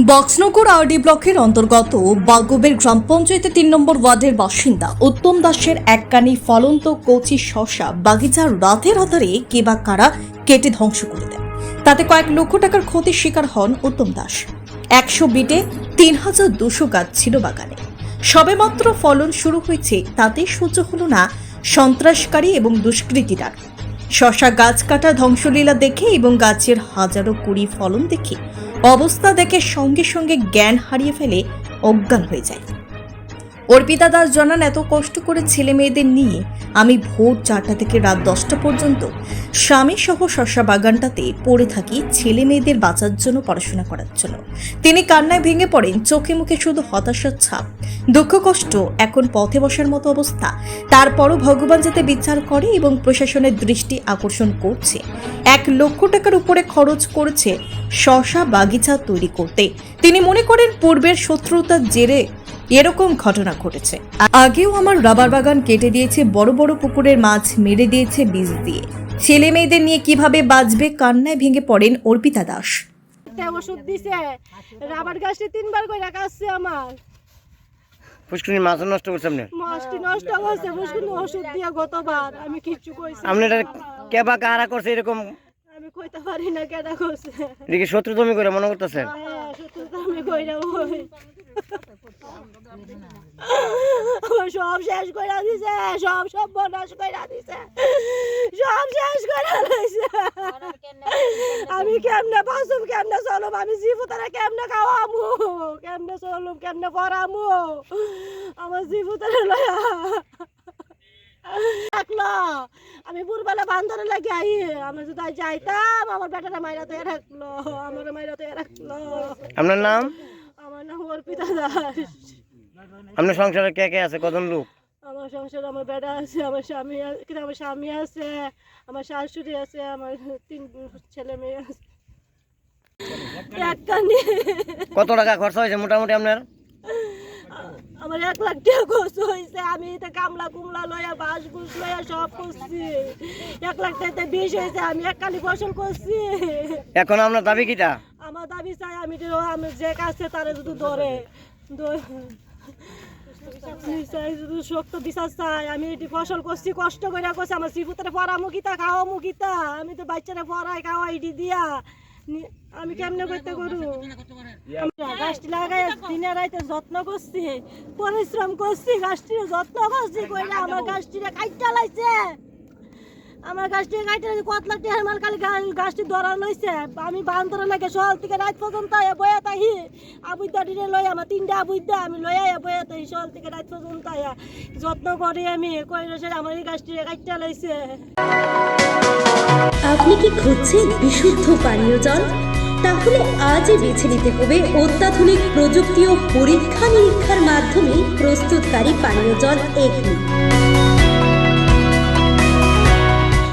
Boxanagar RD ব্লকের অন্তর্গত বাগবের গ্রাম পঞ্চায়েতে তিন নম্বর ওয়ার্ডের বাসিন্দা উত্তম দাসের এককানি ফলন্ত কচি শশা বাগিচার রাতের আধারে কে বা কারা কেটে ধ্বংস করে দেয় তাতে কয়েক লক্ষ টাকার ক্ষতির শিকার হন উত্তম দাস। একশো বিটে তিন হাজার দুশো গাছ ছিল বাগানে। সবেমাত্র ফলন শুরু হয়েছে, তাতে সহ্য হলো না সন্ত্রাসকারী এবং দুষ্কৃতীরা। শশা গাছ কাটা ধ্বংসলীলা দেখে এবং গাছের হাজারো কুড়ি ফলন দেখে অবস্থা দেখে সঙ্গে সঙ্গে জ্ঞান হারিয়ে ফেলে অজ্ঞান হয়ে যায়। অর্পিতা দাস জানান, এত কষ্ট করে ছেলে মেয়েদের নিয়ে আমি ভোর চারটা থেকে রাত দশটা পর্যন্ত স্বামী সহ শশা বাগানটাতে পড়ে থাকি ছেলে মেয়েদের বাঁচার জন্য পড়াশোনা করার জন্য। তিনি কান্নায় ভেঙে পড়েন, চোখে মুখে শুধু হতাশার ছাপ। দুঃখ, কষ্ট, এখন পথে বসার মতো অবস্থা। তারপরও ভগবান যাতে বিচার করে এবং প্রশাসনের দৃষ্টি আকর্ষণ করছে। এক লক্ষ টাকার উপরে খরচ করেছে শশা বাগিচা তৈরি করতে। তিনি মনে করেন পূর্বের শত্রুতার জেরে এরকম ঘটনা ঘটেছে। আগেও আমার রাবার বাগান কেটে দিয়েছে বড় বড় পুকুরের মাছ মেরে দিয়েছে বীজ দিয়ে। ছেলে মেয়েদের নিয়ে কীভাবে বাঁচবে কান্নায় ভেঙে পড়েন অর্পিতা দাস। ওষুধ দিছে। রাবার গাছটি তিনবার করে আমার। পুষ্করিণী মাছ নষ্ট করছে আপনি? মাছটি নষ্ট হয়েছে বুঝলি ওষুধ দিয়ে গতবার। আমি কিচ্ছু কইছি আপনি এটা কেবা কারা করছে এরকম? আমি কইতে পারি না কেডা করছে। এটা কি শত্রু তুমি করে মনে করতেছেন হ্যাঁ তো কইরা হই আমার সব শেষ করে দিছে, সব সব বনাশ করে দিছে, সব শেষ করে দিছে। আমি কেমনে বাসুম কেমনে চলুম, আমি জীবতারা কেমনে খাওয়ামু, কেমনে চলুম, কেমনে পড়ামু, আমার জীবতারা লয়া। রাখল আমি ভোরবেলা বান্ধরে লাগে আই, আমি যদি যাইতাম, আমার বেটারা মাইরা তো রাখল, আমার মাইরা তো রাখল। আপনার নাম? আমার নাম অর্পিতা দাস আপনার সংসারে কে কে আছে? কজন লোক? আমার সংসার আমার বেটা আছে আমার স্বামী আছে কিন্তু আমার স্বামী আছে আমার শাশুড়ি আছে আমার তিন ছেলে মেয়ে আছে। কত টাকা খরচা হয়েছে মোটামুটি আপনার? আমার এক লাখ টাকা খরচ হয়েছে আমি এটা কামলা কুমলা লয়া বাস ঘুষ লয়া সব করছি। এক লাখ টাকাতে বিষ হয়েছে আমি একখানি ফসল করছি। এখন আপনার দাবি কিটা? আমার দাবি চাই আমি আমি যে কাছে তারা যদি ধরে শক্ত বিশ্বাস চাই, আমি এটি ফসল করছি, কষ্ট করে করছি, আমার শ্রীপুত্রে পড়া মুখিতা খাওয়া মুখিতা আমি তো বাচ্চারা পড়াই খাওয়া এটি দিয়া। আমি কেমনে করতে করু? গাছটি লাগাই, দিনে রাইতে যত্ন করছি, পরিশ্রম করছি, গাছটির যত্ন করছি, কইরা আমার গাছটিরে কাইটা লাইছে। আমার গাছটি কাইটে কত লাখ টাকার মাল খালি গাছটি ধরা লইছে। আমি বান্দরে লাগে সকাল থেকে রাত পর্যন্ত আয়া বয়া তাহি। আবুদ্দা ডিরে লই আমার তিনটা আবুদ্দা আমি লই আয়া বয়া তাহি সকাল থেকে রাত পর্যন্ত যত্ন করি আমি কই রসে আমার এই গাছটি কাইটা লাইছে। আপনি কি খুঁজছেন বিশুদ্ধ পানীয় জল? তাহলে আজই বেছে নিতে হবে অত্যাধুনিক প্রযুক্তি ও পরীক্ষা নিরীক্ষার মাধ্যমে প্রস্তুতকারী পানীয় জল এগনি